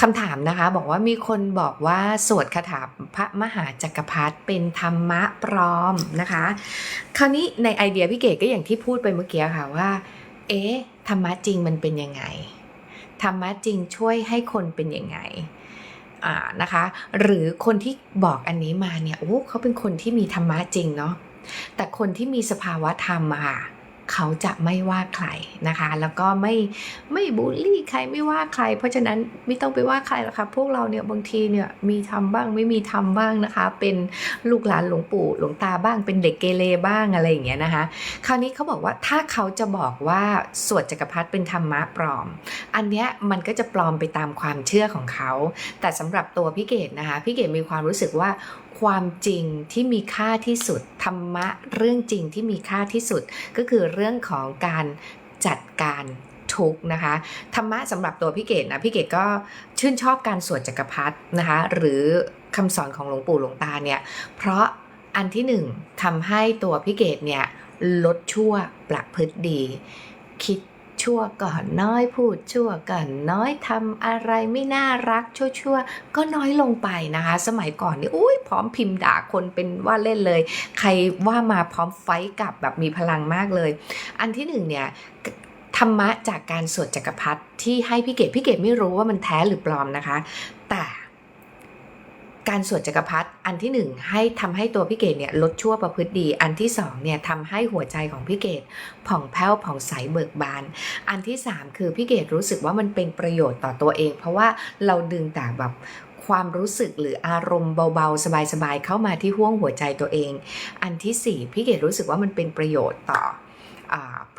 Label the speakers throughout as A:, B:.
A: คำถามนะคะ บอกว่ามีคนบอกว่าสวดคาถาพระมหาจักรพรรดิเป็นธรรมะปลอมนะคะ คราวนี้ในไอเดียพี่เกดก็อย่างที่พูดไปเมื่อกี้ค่ะว่า เอ๊ะธรรมะจริงมันเป็นยังไงธรรมะจริงช่วยให้คนเป็นยังไงนะคะ หรือคนที่บอกอันนี้มาเนี่ยโอ้เขาเป็นคนที่มีธรรมะจริงเนาะแต่คนที่มีสภาวะธรรมอะค่ะ เขาจะไม่ว่าใครนะคะ แล้วก็ไม่ไม่บูลลี่ใครไม่ว่าใคร เพราะฉะนั้นไม่ต้องไปว่าใครหรอกค่ะพวกเราเนี่ยบางทีเนี่ยมีทำบ้างไม่มีทำบ้างนะคะ เป็นลูกหลานหลวงปู่หลวงตาบ้าง เป็นเด็กเกเรบ้างอะไรอย่างเงี้ยนะคะ คราวนี้เขาบอกว่าถ้าเขาจะบอกว่าสวดจักรพรรดิเป็นธรรมะปลอม อันเนี้ยมันก็จะปลอมไปตามความเชื่อของเขา แต่สำหรับตัวพี่เกดนะคะพี่เกดมีความรู้สึกว่าความจริงที่มีค่าที่สุด ธรรมะเรื่องจริงที่มีค่าที่สุด ก็คือเรื่องของการจัดการทุกนะคะธรรมะสำหรับตัวพี่เกดนะพี่เกดก็ชื่นชอบการสวดจักรพรรดินะคะหรือคำสอนของหลวงปู่หลวงตาเนี่ยเพราะอันที่หนึ่งทำให้ตัวพี่เกดเนี่ยลดชั่วประพฤติดี คิด ชั่วก่อนน้อยพูดชั่วก่อนน้อยทำอะไรไม่น่ารักชั่วๆก็น้อยลงไปนะคะ สมัยก่อนนี่อุ้ยพร้อมพิมพ์ด่าคนเป็นว่าเล่นเลย ใครว่ามาพร้อมไฟต์กับแบบมีพลังมากเลย อันที่หนึ่งเนี่ยธรรมะจากการสวดจักรพรรดิที่ให้พี่เกดพี่เกดไม่รู้ว่ามันแท้หรือปลอมนะคะ แต่ การสวดจักรพรรดิอันที่หนึ่งให้ทำให้ตัวพี่เกดเนี่ยลดชั่วประพฤติดี อันที่สองเนี่ยทำให้หัวใจของพี่เกดผ่องแผ้วผ่องใสเบิกบาน อันที่สามคือพี่เกดรู้สึกว่ามันเป็นประโยชน์ต่อตัวเอง เพราะว่าเราดึงแต่แบบความรู้สึกหรืออารมณ์เบาๆ สบายๆ เข้ามาที่ห้วงหัวใจตัวเอง อันที่สี่พี่เกดรู้สึกว่ามันเป็นประโยชน์ต่อ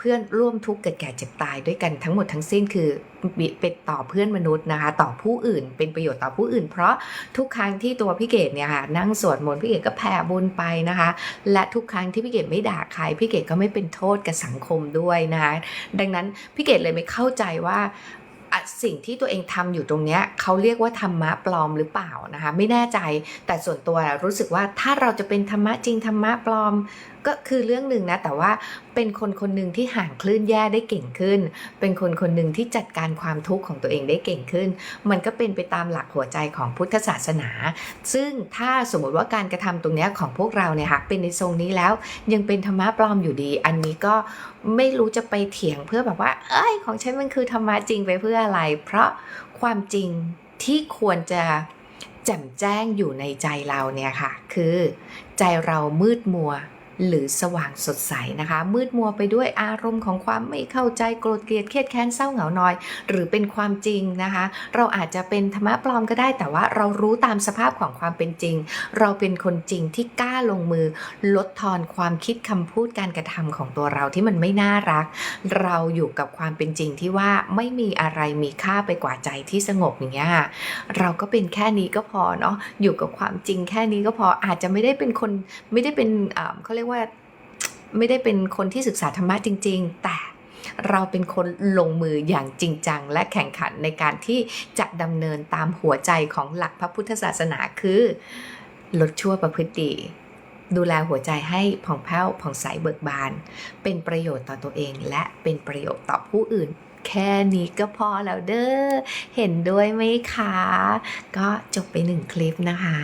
A: เพื่อนร่วมทุกข์เกิดแก่เจ็บตายด้วยกันทั้งหมดทั้งสิ้นคือเป็นต่อเพื่อนมนุษย์นะคะ ต่อผู้อื่น เป็นประโยชน์ต่อผู้อื่น เพราะทุกครั้งที่ตัวพี่เกดเนี่ยค่ะนั่งสวดมนต์พี่เกดก็แผ่บุญไปนะคะ และทุกครั้งที่พี่เกดไม่ด่าใครพี่เกดก็ไม่เป็นโทษกับสังคมด้วยนะคะดังนั้นพี่เกดเลยไม่เข้าใจว่าสิ่งที่ตัวเองทำอยู่ตรงเนี้ยเขาเรียกว่าธรรมะปลอมหรือเปล่านะคะ ไม่แน่ใจแต่ส่วนตัวรู้สึกว่าถ้าเราจะเป็นธรรมะจริงธรรมะปลอม ก็คือเรื่องหนึ่งนะ แต่ว่าเป็นคนคนหนึ่งที่ห่างคลื่นแย่ได้เก่งขึ้น เป็นคนคนหนึ่งที่จัดการความทุกข์ของตัวเองได้เก่งขึ้น มันก็เป็นไปตามหลักหัวใจของพุทธศาสนา ซึ่งถ้าสมมติว่าการกระทำตรงนี้ของพวกเราเนี่ยค่ะเป็นในทรงนี้แล้ว ยังเป็นธรรมะปลอมอยู่ดี อันนี้ก็ไม่รู้จะไปเถียงเพื่อแบบว่า เอ้ยของฉันมันคือธรรมะจริงไปเพื่ออะไร เพราะความจริงที่ควรจะแจ่มแจ้งอยู่ในใจเราเนี่ยค่ะ คือใจเรามืดมัว หรือสว่างสดใสนะคะ มืดมัวไปด้วยอารมณ์ของความไม่เข้าใจโกรธเกลียดเครียดแค้นเศร้าเหงาน้อย หรือเป็นความจริงนะคะ เราอาจจะเป็นธรรมะปลอมก็ได้ แต่ว่าเรารู้ตามสภาพของความเป็นจริง เราเป็นคนจริงที่กล้าลงมือ ลดทอนความคิดคำพูดการกระทำของตัวเราที่มันไม่น่ารัก เราอยู่กับความเป็นจริงที่ว่าไม่มีอะไรมีค่าไปกว่าใจที่สงบอย่างเงี้ยเราก็เป็นแค่นี้ก็พอเนาะอยู่กับความจริงแค่นี้ก็พออาจจะไม่ได้เป็นคนไม่ได้เป็นเขาเรียกว่าไม่ได้เป็นคนที่ศึกษาธรรมะจริง ๆ แต่เราเป็นคนลงมืออย่างจริงจัง และแข่งขันในการที่จะดำเนินตามหัวใจของหลักพระพุทธศาสนาคือ ลดชั่วประพฤติดีดูแลหัวใจให้ผ่องแผ้วผ่องใสเบิกบาน เป็นประโยชน์ต่อตัวเอง และเป็นประโยชน์ต่อผู้อื่น แค่นี้ก็พอแล้วเด้อ เห็นด้วยไหมคะ ก็จบไปหนึ่งคลิปนะคะ